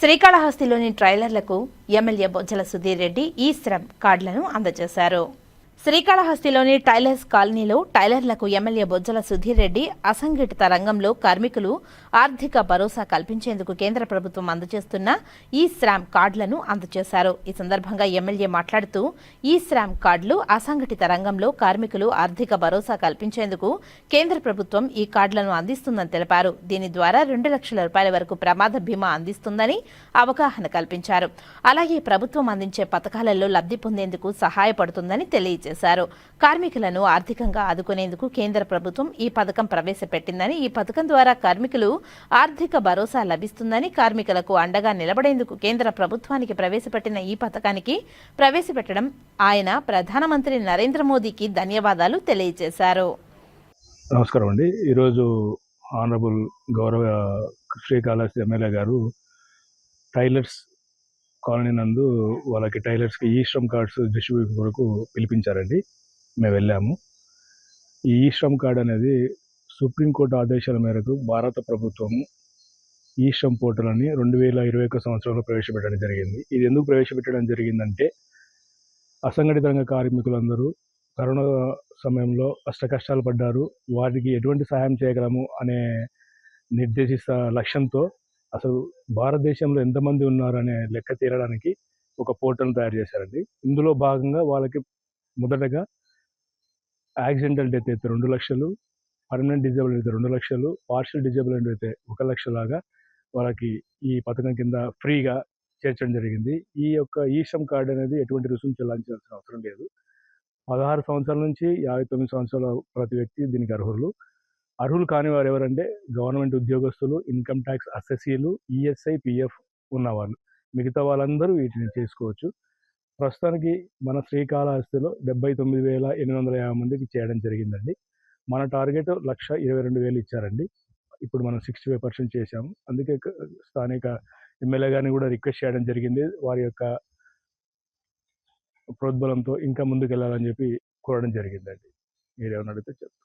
శ్రీకాళహస్తిలోని ట్రైలర్లకు ఎమ్మెల్యే బొజ్జల సుధీర్ రెడ్డి ఈ శ్రమ్ కార్డులను అందజేశారు. శ్రీకాళహస్తిలోని టైలర్స్ కాలనీలో టైలర్లకు ఎమ్మెల్యే బొజ్జల సుధీర్ రెడ్డి అసంఘటిత రంగంలో కార్మికులు ఆర్థిక భరోసా కల్పించేందుకు కేంద్ర ప్రభుత్వం అందజేస్తున్న ఈ శ్రామ్ కార్డులను అందజేశారు. ఈ సందర్భంగా ఎమ్మెల్యే మాట్లాడుతూ ఈ శ్రామ్ కార్డులు అసంఘటిత రంగంలో కార్మికులు ఆర్థిక భరోసా కల్పించేందుకు కేంద్ర ప్రభుత్వం ఈ కార్డులను అందిస్తుందని తెలిపారు. దీని ద్వారా రెండు లక్షల రూపాయల వరకు ప్రమాద బీమా అందిస్తుందని అవగాహన కల్పించారు. అలాగే ప్రభుత్వం అందించే పథకాలలో లబ్ధి పొందేందుకు సహాయపడుతుందని తెలియజేశారు. కార్మికులను ఆర్థికంగా ఆదుకునేందుకు కేంద్ర ప్రభుత్వం ఈ పథకం ప్రవేశపెట్టిందని ఈ పథకం ద్వారా కార్మికులు ఆర్థిక భరోసా లభిస్తుందని కార్మికులకు అండగా నిలబడేందుకు కేంద్ర ప్రభుత్వానికి ప్రవేశపెట్టిన ఈ పథకానికి ప్రవేశపెట్టడం ఆయన ప్రధానమంత్రి నరేంద్ర మోదీకి ధన్యవాదాలు తెలియజేశారు. నమస్కారం అండి. ఈరోజు ఆనరబుల్ గౌరవ Srikalahasti MLA garu tailors colony నందు వాళ్ళకి టైలర్స్కి ఈ శ్రమ్ కార్డ్స్ డిస్ట్రిబ్యూట్ కొరకు పిలిపించారండి. మేము వెళ్ళాము. ఈ ఈ శ్రమ్ కార్డ్ అనేది సుప్రీంకోర్టు ఆదేశాల మేరకు భారత ప్రభుత్వము ఈ శ్రమ్ పోర్టల్ అని రెండు వేల ఇరవై ఒక్క సంవత్సరంలో ప్రవేశపెట్టడం జరిగింది. ఇది ఎందుకు ప్రవేశపెట్టడం జరిగిందంటే అసంఘటిత రంగ కార్మికులందరూ కరోనా సమయంలో అష్ట కష్టాలు పడ్డారు. వారికి ఎటువంటి సహాయం చేయగలము అనే నిర్దేశిత లక్ష్యంతో అసలు భారతదేశంలో ఎంతమంది ఉన్నారు అనే లెక్క తీరడానికి ఒక పోర్టల్ తయారు చేశారండి. ఇందులో భాగంగా వాళ్ళకి మొదటగా యాక్సిడెంటల్ డెత్ అయితే రెండు లక్షలు పర్మనెంట్ డిజేబుల్ అయితే రెండు లక్షలు పార్షియల్ డిజేబుల్ అయితే ఒక లక్ష లాగా వాళ్ళకి ఈ పథకం కింద ఫ్రీగా చేర్చడం జరిగింది. ఈ యొక్క ఈ శ్రమ్ కార్డు అనేది ఎటువంటి రుసుము చెల్లించాల్సిన అవసరం లేదు. పదహారు సంవత్సరాల నుంచి యాభై తొమ్మిది సంవత్సరాల ప్రతి వ్యక్తి దీనికి అర్హులు. అర్హులు కాని వారు ఎవరంటే గవర్నమెంట్ ఉద్యోగస్తులు ఇన్కమ్ ట్యాక్స్ అసెసీలు ఈఎస్ఐ పిఎఫ్ ఉన్నవాళ్ళు. మిగతా వాళ్ళందరూ వీటిని చేసుకోవచ్చు. ప్రస్తుతానికి మన శ్రీకాళహస్తిలో డెబ్బై తొమ్మిది వేల ఎనిమిది వందల యాభై మందికి చేయడం జరిగిందండి. మన టార్గెట్ లక్ష ఇరవై రెండు వేలు ఇచ్చారండి. ఇప్పుడు మనం సిక్స్టీ ఫైవ్ పర్సెంట్ చేశాము. అందుకే స్థానిక ఎమ్మెల్యే గారిని కూడా రిక్వెస్ట్ చేయడం జరిగింది. వారి యొక్క ప్రోద్బలంతో ఇంకా ముందుకు వెళ్ళాలని చెప్పి కోరడం జరిగిందండి. మీరేమన్నా అడిగితే చెప్తాను.